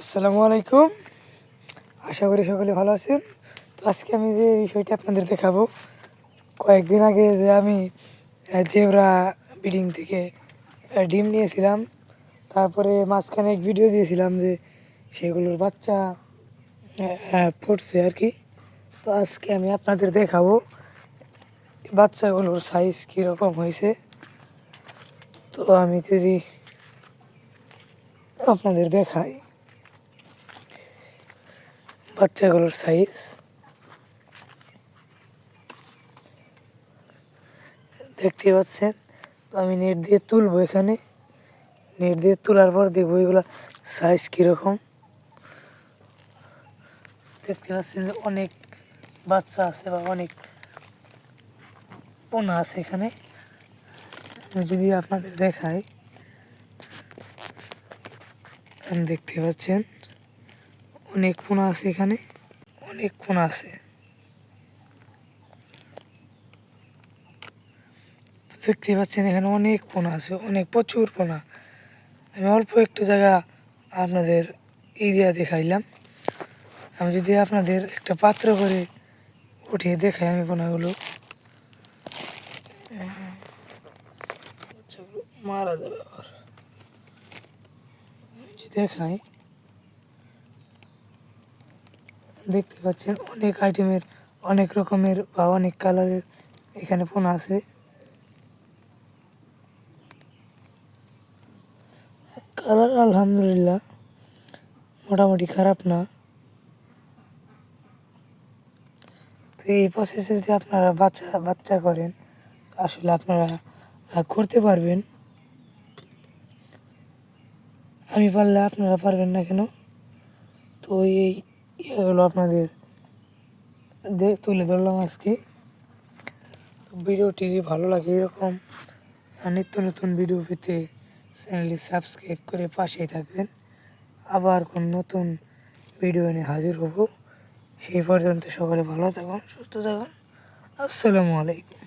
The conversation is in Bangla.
আসসালামু আলাইকুম। আশা করি সকলে ভালো আছেন। তো আজকে আমি যে বিষয়টি আপনাদের দেখাবো, কয়েকদিন আগে যে আমি জেবরা বিডিং থেকে ডিম নিয়েছিলাম। তারপরে মাঝখানে এক ভিডিও দিয়েছিলাম যে সেগুলোর বাচ্চা ফুটছে আর কি। তো আজকে আমি আপনাদের দেখাবো বাচ্চাগুলোর সাইজ কীরকম হয়েছে। তো আমি যদি আপনাদের দেখাই। বাচ্চাগুলোর সাইজ দেখতে পাচ্ছেন, তো আমি নেট দিয়ে তুলবো এখানে। নেট দিয়ে তোলার পর দেখব এগুলো সাইজ কীরকম। দেখতে পাচ্ছেন যে অনেক বাচ্চা আছে বা অনেক পোনা আছে এখানে। যদি আপনাদের দেখাই দেখতে পাচ্ছেন। অনেক পোনা আছে এখানে, অনেক পোনা আছে। দেখতে পাচ্ছেন এখানে অনেক পোনা আছে, অনেক প্রচুর পোনা আমি অল্প একটু জায়গা আপনাদের এরিয়া দেখাইলাম। আমি যদি আপনাদের একটা পাত্র করে উঠিয়ে দেখাই আমি পোনাগুলো মারা যাবে আবার। যদি দেখাই। দেখতে পাচ্ছেন অনেক আইটেমের, অনেক রকমের বা অনেক কালারের এখানে পোনা আছে। কালার আলহামদুলিল্লাহ মোটামুটি খারাপ না। তো এই প্রসেসে যদি আপনারা বাচ্চা বাচ্চা করেন, আসলে আপনারা করতে পারবেন। আমি পারলে আপনারা পারবেন না কেন? তো এই ইয়েগুলো আপনাদের দেখ তুলে ধরলাম আজকে। ভিডিওটি ভালো লাগে এরকম নিত্য নতুন ভিডিও পেতে চ্যানেলটি সাবস্ক্রাইব করে পাশেই থাকবেন। আবার কোন নতুন ভিডিও নিয়ে হাজির হব। সেই পর্যন্ত সকলে ভালো থাকুন, সুস্থ থাকুন। আসসালামু আলাইকুম।